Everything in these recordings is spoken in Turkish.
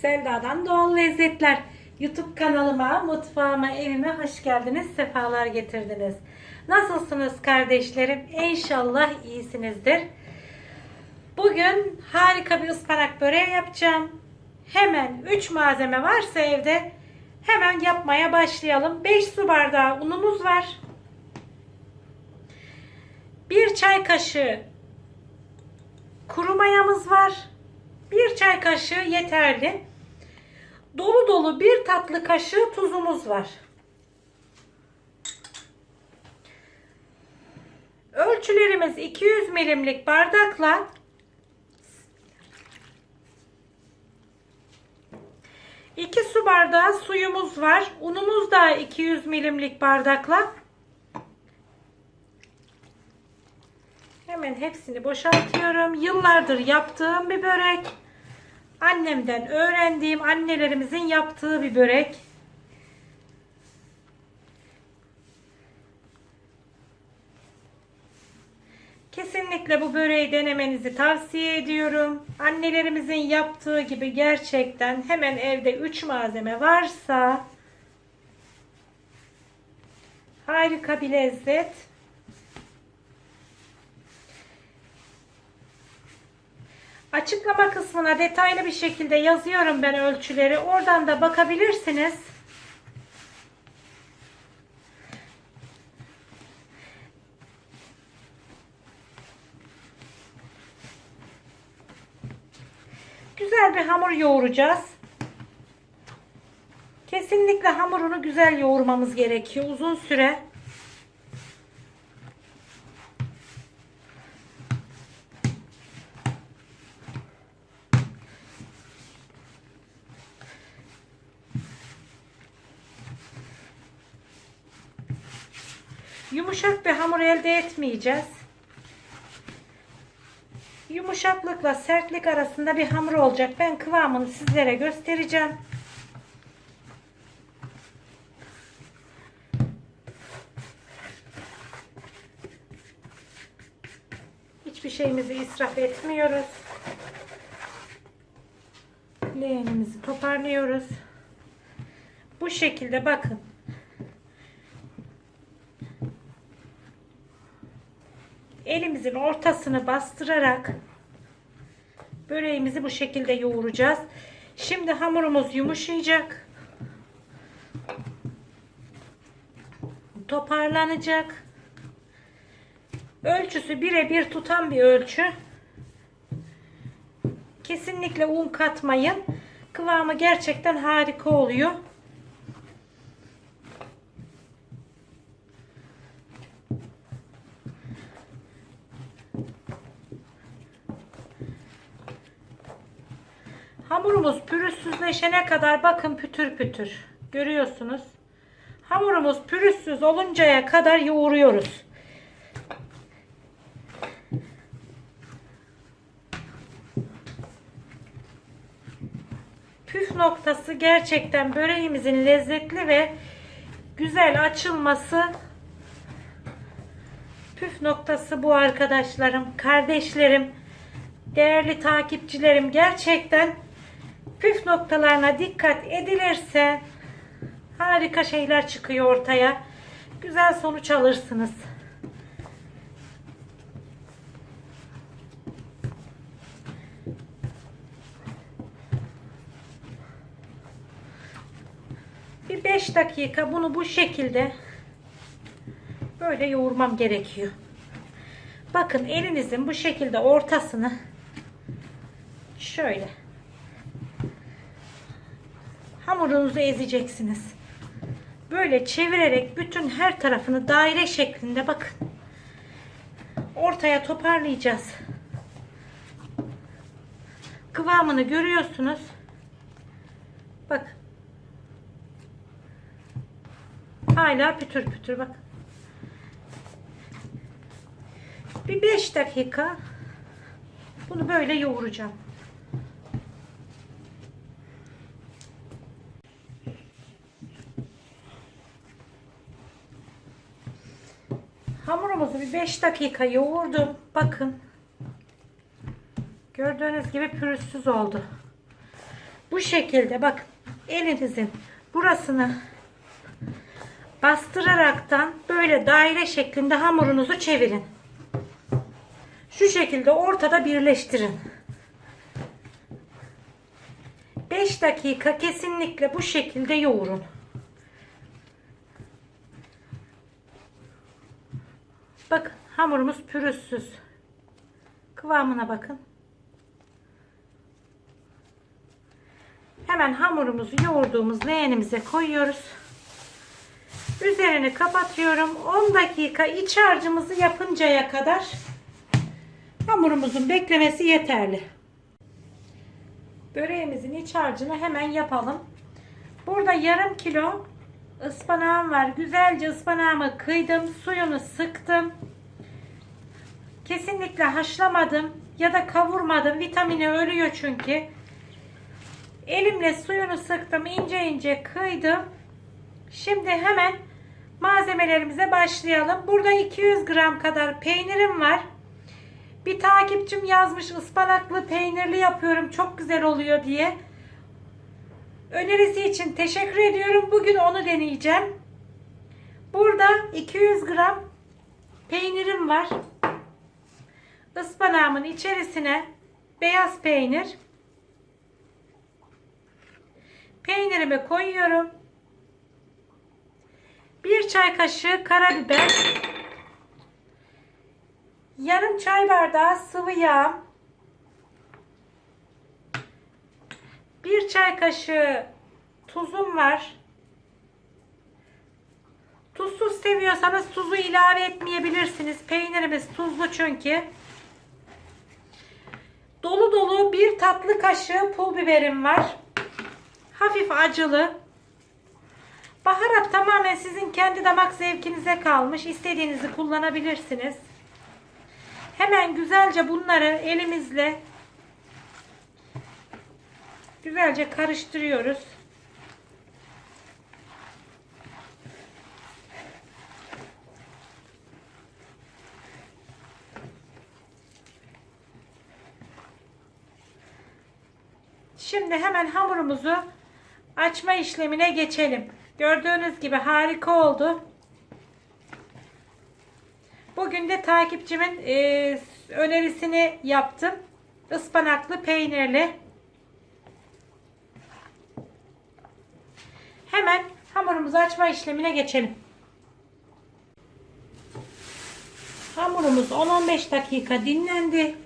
Selda'dan Doğal Lezzetler YouTube kanalıma, mutfağıma, evime hoş geldiniz, sefalar getirdiniz. Nasılsınız kardeşlerim? İnşallah iyisinizdir. Bugün harika bir ıspanak böreği yapacağım. Hemen 3 malzeme varsa evde hemen yapmaya başlayalım. 5 su bardağı unumuz var. 1 çay kaşığı kuru mayamız var. 1 çay kaşığı yeterli. Dolu dolu bir tatlı kaşığı tuzumuz var. Ölçülerimiz 200 milimlik bardakla 2 su bardağı suyumuz var. Unumuz da 200 milimlik bardakla. Hemen hepsini boşaltıyorum. Yıllardır yaptığım bir börek. Annemden öğrendiğim annelerimizin yaptığı bir börek. Kesinlikle bu böreği denemenizi tavsiye ediyorum. Annelerimizin yaptığı gibi gerçekten hemen evde 3 malzeme varsa harika bir lezzet. Açıklama kısmına detaylı bir şekilde yazıyorum ben ölçüleri. Oradan da bakabilirsiniz. Güzel bir hamur yoğuracağız. Kesinlikle hamurunu güzel yoğurmamız gerekiyor. Uzun süre. Yumuşak bir hamur elde etmeyeceğiz. Yumuşaklıkla sertlik arasında bir hamur olacak. Ben kıvamını sizlere göstereceğim. Hiçbir şeyimizi israf etmiyoruz. Leğenimizi toparlıyoruz. Bu şekilde bakın. Elimizin ortasını bastırarak böreğimizi bu şekilde yoğuracağız. Şimdi hamurumuz yumuşayacak. Toparlanacak. Ölçüsü birebir tutan bir ölçü. Kesinlikle un katmayın. Kıvamı gerçekten harika oluyor. Hamurumuz pürüzsüzleşene kadar bakın pütür pütür. Görüyorsunuz. Hamurumuz pürüzsüz oluncaya kadar yoğuruyoruz. Püf noktası gerçekten böreğimizin lezzetli ve güzel açılması. Püf noktası bu arkadaşlarım, kardeşlerim, değerli takipçilerim gerçekten püf noktalarına dikkat edilirse harika şeyler çıkıyor ortaya. Güzel sonuç alırsınız. Bir 5 dakika bunu bu şekilde böyle yoğurmam gerekiyor. Bakın elinizin bu şekilde ortasını şöyle hamurunuzu ezeceksiniz. Böyle çevirerek bütün her tarafını daire şeklinde bakın. Ortaya toparlayacağız. Kıvamını görüyorsunuz. Bak. Hala pütür pütür bak. Bir 5 dakika bunu böyle yoğuracağım. Hamurumuzu bir 5 dakika yoğurdum. Bakın. Gördüğünüz gibi pürüzsüz oldu. Bu şekilde bak elinizin burasını bastıraraktan böyle daire şeklinde hamurunuzu çevirin. Şu şekilde ortada birleştirin. 5 dakika kesinlikle bu şekilde yoğurun. Bakın hamurumuz pürüzsüz. Kıvamına bakın. Hemen hamurumuzu yoğurduğumuz leğenimize koyuyoruz. Üzerini kapatıyorum. 10 dakika iç harcımızı yapıncaya kadar hamurumuzun beklemesi yeterli. Böreğimizin iç harcını hemen yapalım. Burada yarım kilo ıspanağım var. Güzelce ıspanağımı kıydım. Suyunu sıktım. Kesinlikle haşlamadım ya da kavurmadım. Vitamini ölüyor çünkü. Elimle suyunu sıktım. ince ince kıydım. Şimdi hemen malzemelerimize başlayalım. Burada 200 gram kadar peynirim var. Bir takipçim yazmış ıspanaklı peynirli yapıyorum çok güzel oluyor diye. Önerisi için teşekkür ediyorum. Bugün onu deneyeceğim. Burada 200 gram peynirim var. Ispanağımın içerisine beyaz peynir peynirimi koyuyorum. Bir çay kaşığı karabiber yarım çay bardağı sıvı yağ, bir çay kaşığı tuzum var. Tuzsuz seviyorsanız tuzu ilave etmeyebilirsiniz. Peynirimiz tuzlu çünkü. Bir tatlı kaşığı pul biberim var. Hafif acılı. Baharat tamamen sizin kendi damak zevkinize kalmış. İstediğinizi kullanabilirsiniz. Hemen güzelce bunları elimizle güzelce karıştırıyoruz. Şimdi hemen hamurumuzu açma işlemine geçelim. Gördüğünüz gibi harika oldu. Bugün de takipçimin e, önerisini yaptım. Ispanaklı peynirli. Hemen hamurumuzu açma işlemine geçelim. Hamurumuz 10-15 dakika dinlendi.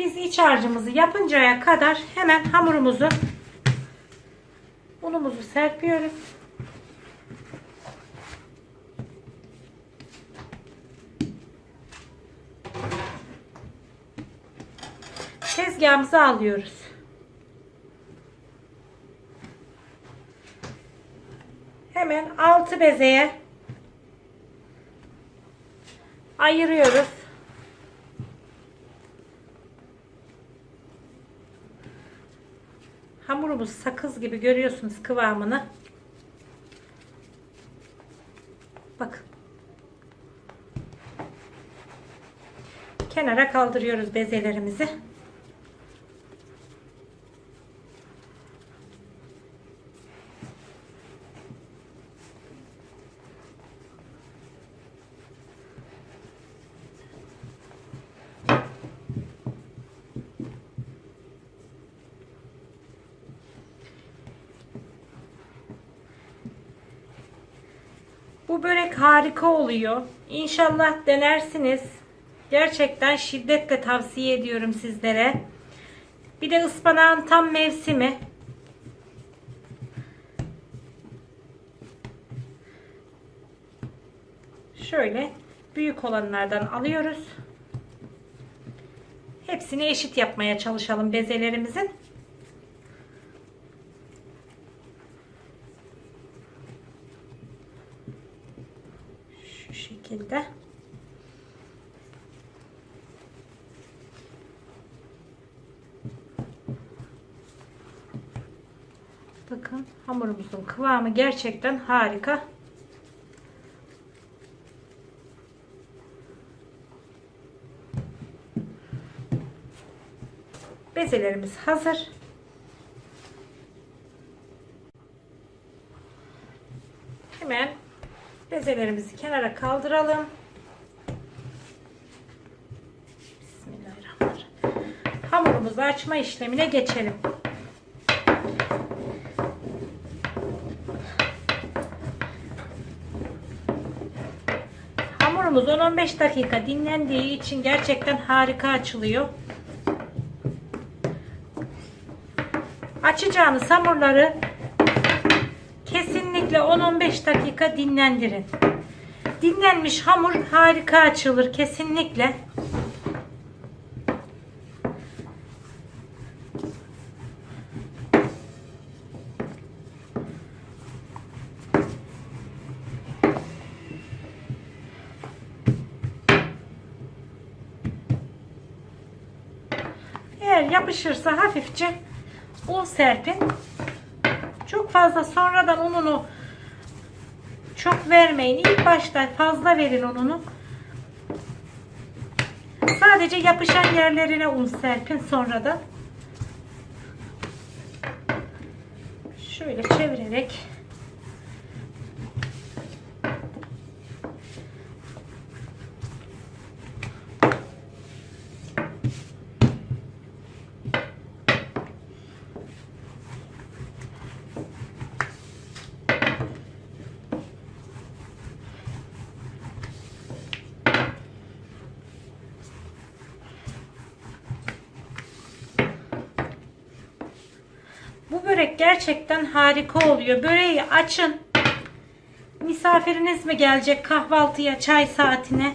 Biz iç harcımızı yapıncaya kadar hemen hamurumuzu unumuzu serpiyoruz. Tezgahımıza alıyoruz. Hemen altı bezeye ayırıyoruz. Hamurumuz sakız gibi görüyorsunuz kıvamını. Bakın. Kenara kaldırıyoruz bezelerimizi. Bu börek harika oluyor. İnşallah denersiniz. Gerçekten şiddetle tavsiye ediyorum sizlere. Bir de ıspanağın tam mevsimi. Şöyle büyük olanlardan alıyoruz. Hepsini eşit yapmaya çalışalım bezelerimizin. Şu şekilde. Bakın hamurumuzun kıvamı gerçekten harika. Bezelerimiz hazır. Hemen bezelerimizi kenara kaldıralım. Bismillahirrahmanirrahim. Hamurumuzu açma işlemine geçelim. Hamurumuz 10-15 dakika dinlendiği için gerçekten harika açılıyor. Açacağınız hamurları kesinlikle 10-15 dakika dinlendirin. Dinlenmiş hamur harika açılır kesinlikle. Eğer yapışırsa hafifçe un serpin. Çok fazla sonradan ununu çok vermeyin. İlk başta fazla verin ununu. Sadece yapışan yerlerine un serpin sonradan. Şöyle çevirerek Bu börek gerçekten harika oluyor. Böreği açın. Misafiriniz mi gelecek kahvaltıya, çay saatine?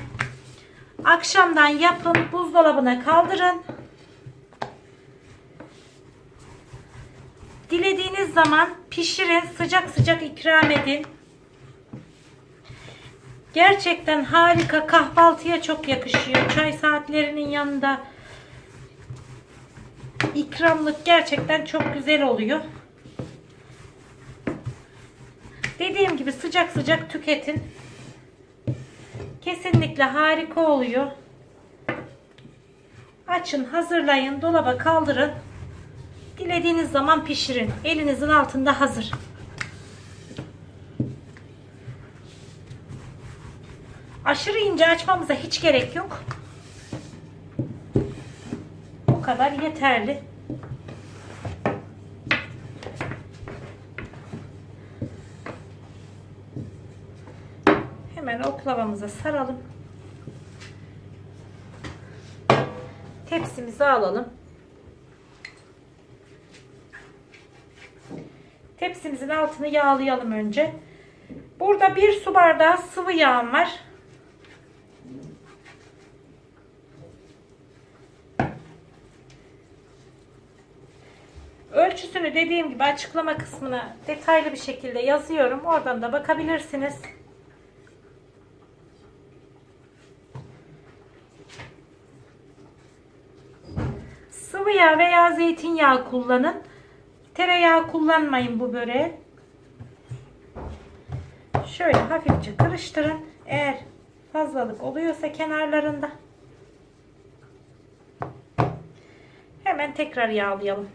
Akşamdan yapın, buzdolabına kaldırın. Dilediğiniz zaman pişirin, sıcak sıcak ikram edin. Gerçekten harika kahvaltıya çok yakışıyor. Çay saatlerinin yanında ikramlık gerçekten çok güzel oluyor. Dediğim gibi sıcak sıcak tüketin. Kesinlikle harika oluyor. Açın, hazırlayın, dolaba kaldırın. Dilediğiniz zaman pişirin. Elinizin altında hazır. Aşırı ince açmamıza hiç gerek yok. Bu kadar yeterli. Hemen oklavamıza saralım. Tepsimizi alalım. Tepsimizin altını yağlayalım önce. Burada bir su bardağı sıvı yağım var. Ölçüsünü dediğim gibi açıklama kısmına detaylı bir şekilde yazıyorum. Oradan da bakabilirsiniz. Yağ veya zeytinyağı kullanın. Tereyağı kullanmayın bu böreğe. Şöyle hafifçe karıştırın. Eğer fazlalık oluyorsa kenarlarında hemen tekrar yağlayalım.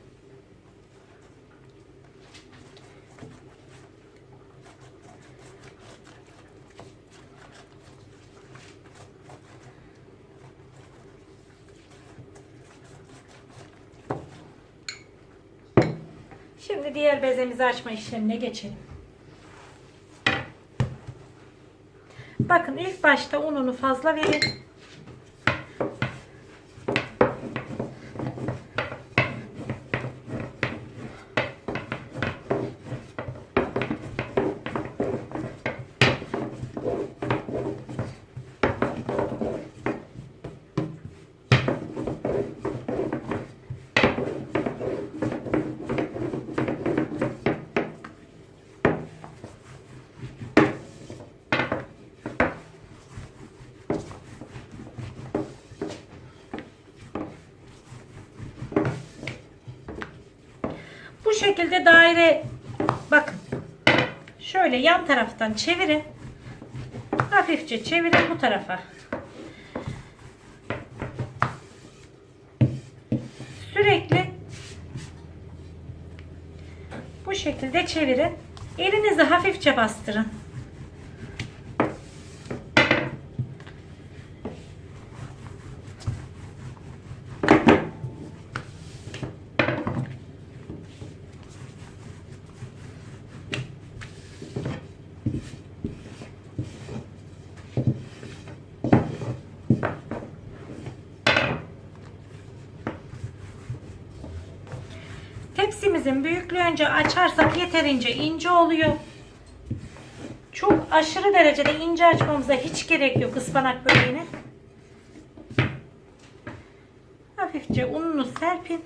Şimdi diğer bezemizi açma işlemine geçelim. Bakın ilk başta ununu fazla verin. şekilde daire bakın şöyle yan taraftan çevirin. Hafifçe çevirin bu tarafa. Sürekli bu şekilde çevirin. Elinizi hafifçe bastırın. Tepsimizin büyüklüğü önce açarsak yeterince ince oluyor. Çok aşırı derecede ince açmamıza hiç gerek yok ıspanak böreğini. Hafifçe ununu serpin.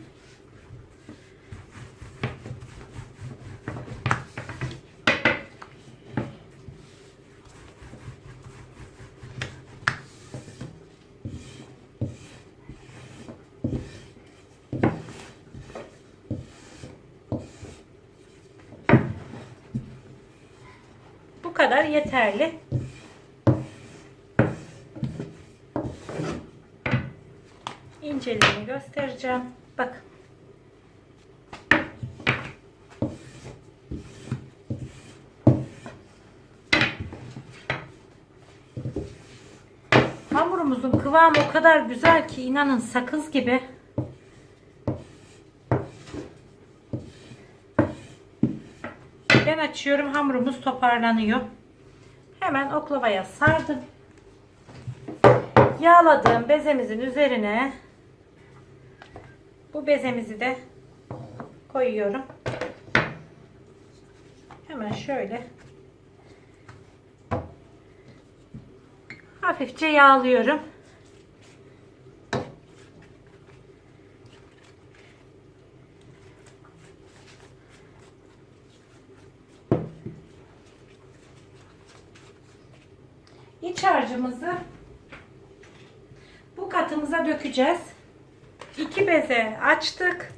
Bu kadar yeterli. İnceliğini göstereceğim. Bak. Hamurumuzun kıvamı o kadar güzel ki inanın sakız gibi. Ben açıyorum hamurumuz toparlanıyor. Hemen oklavaya sardım. Yağladığım bezemizin üzerine bu bezemizi de koyuyorum. Hemen şöyle hafifçe yağlıyorum. İç harcımızı bu katımıza dökeceğiz. İki beze açtık.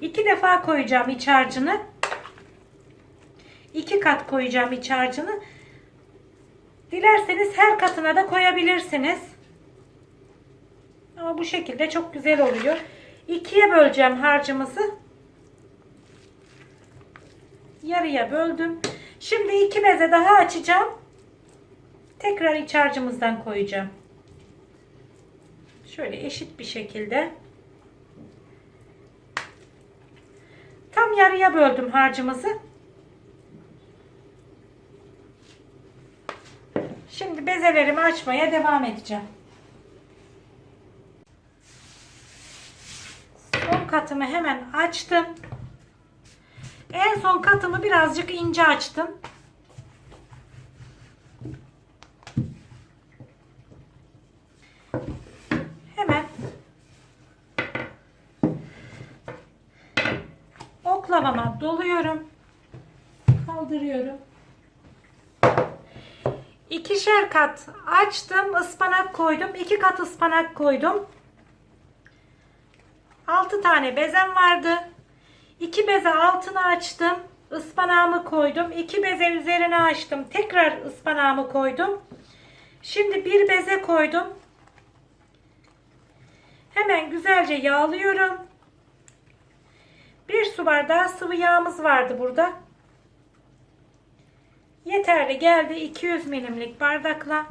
İki defa koyacağım iç harcını. İki kat koyacağım iç harcını. Dilerseniz her katına da koyabilirsiniz. Ama bu şekilde çok güzel oluyor. İkiye böleceğim harcımızı. Yarıya böldüm. Şimdi iki beze daha açacağım. Tekrar iç harcımızdan koyacağım. Şöyle eşit bir şekilde. Tam yarıya böldüm harcımızı. Şimdi bezelerimi açmaya devam edeceğim. Son katımı hemen açtım. En son katımı birazcık ince açtım. Hemen oklavama doluyorum. Kaldırıyorum. İkişer kat açtım. ıspanak koydum. iki kat ıspanak koydum. 6 tane bezem vardı. 2 beze altını açtım. Ispanağımı koydum. 2 beze üzerine açtım. Tekrar ıspanağımı koydum. Şimdi bir beze koydum. Hemen güzelce yağlıyorum. Bir su bardağı sıvı yağımız vardı burada. Yeterli geldi 200 milimlik bardakla.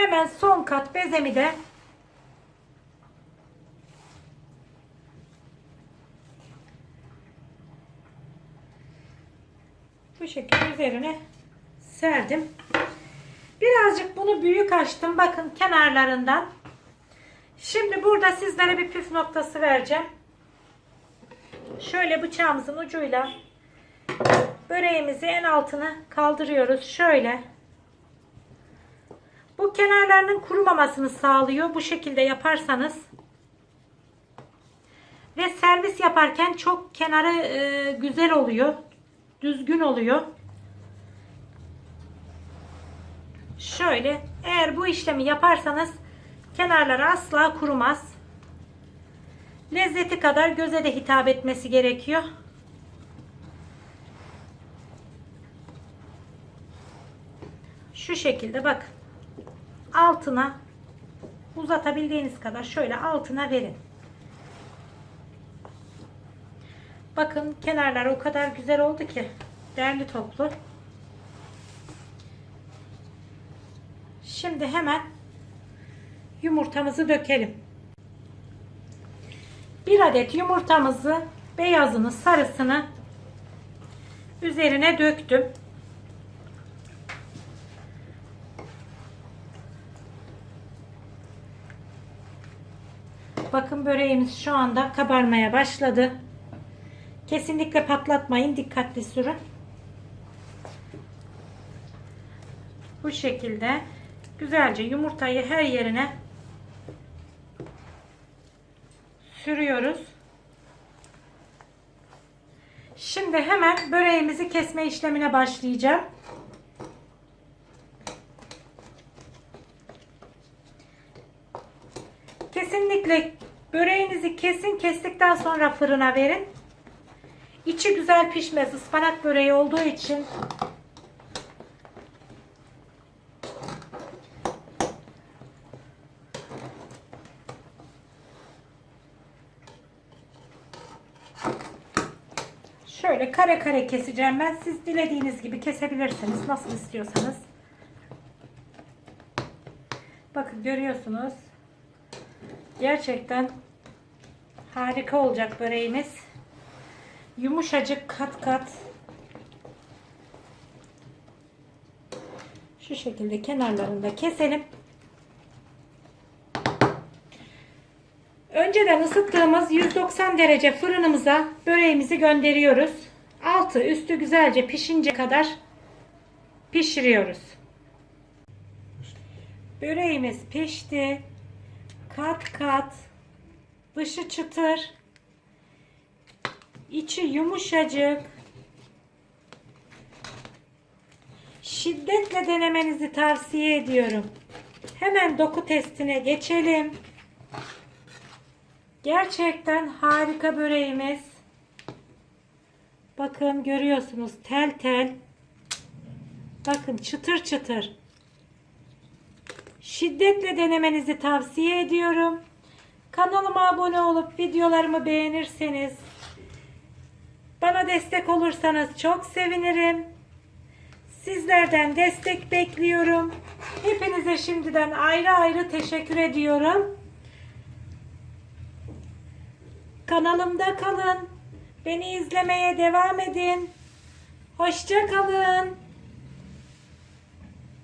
Hemen son kat bezemi de bu şekilde üzerine serdim. Birazcık bunu büyük açtım. Bakın kenarlarından. Şimdi burada sizlere bir püf noktası vereceğim. Şöyle bıçağımızın ucuyla böreğimizi en altına kaldırıyoruz. Şöyle. Bu kenarlarının kurumamasını sağlıyor. Bu şekilde yaparsanız. Ve servis yaparken çok kenarı e, güzel oluyor. Düzgün oluyor. Şöyle eğer bu işlemi yaparsanız kenarları asla kurumaz. Lezzeti kadar göze de hitap etmesi gerekiyor. Şu şekilde bakın. Altına uzatabildiğiniz kadar şöyle altına verin. Bakın kenarlar o kadar güzel oldu ki derli toplu. Şimdi hemen yumurtamızı dökelim. Bir adet yumurtamızı beyazını sarısını üzerine döktüm. Bakın böreğimiz şu anda kabarmaya başladı. Kesinlikle patlatmayın. Dikkatli sürün. Bu şekilde güzelce yumurtayı her yerine sürüyoruz. Şimdi hemen böreğimizi kesme işlemine başlayacağım. Kesinlikle böreğinizi kesin kestikten sonra fırına verin. İçi güzel pişmez. Ispanak böreği olduğu için Şöyle kare kare keseceğim ben. Siz dilediğiniz gibi kesebilirsiniz. Nasıl istiyorsanız. Bakın görüyorsunuz. Gerçekten harika olacak böreğimiz. Yumuşacık kat kat. Şu şekilde kenarlarını da keselim. Önceden ısıttığımız 190 derece fırınımıza böreğimizi gönderiyoruz. Altı üstü güzelce pişince kadar pişiriyoruz. Böreğimiz pişti. Kat kat. Dışı çıtır. içi yumuşacık. Şiddetle denemenizi tavsiye ediyorum. Hemen doku testine geçelim. Gerçekten harika böreğimiz. Bakın görüyorsunuz tel tel. Bakın çıtır çıtır. Şiddetle denemenizi tavsiye ediyorum. Kanalıma abone olup videolarımı beğenirseniz bana destek olursanız çok sevinirim. Sizlerden destek bekliyorum. Hepinize şimdiden ayrı ayrı teşekkür ediyorum. Kanalımda kalın. Beni izlemeye devam edin. Hoşça kalın.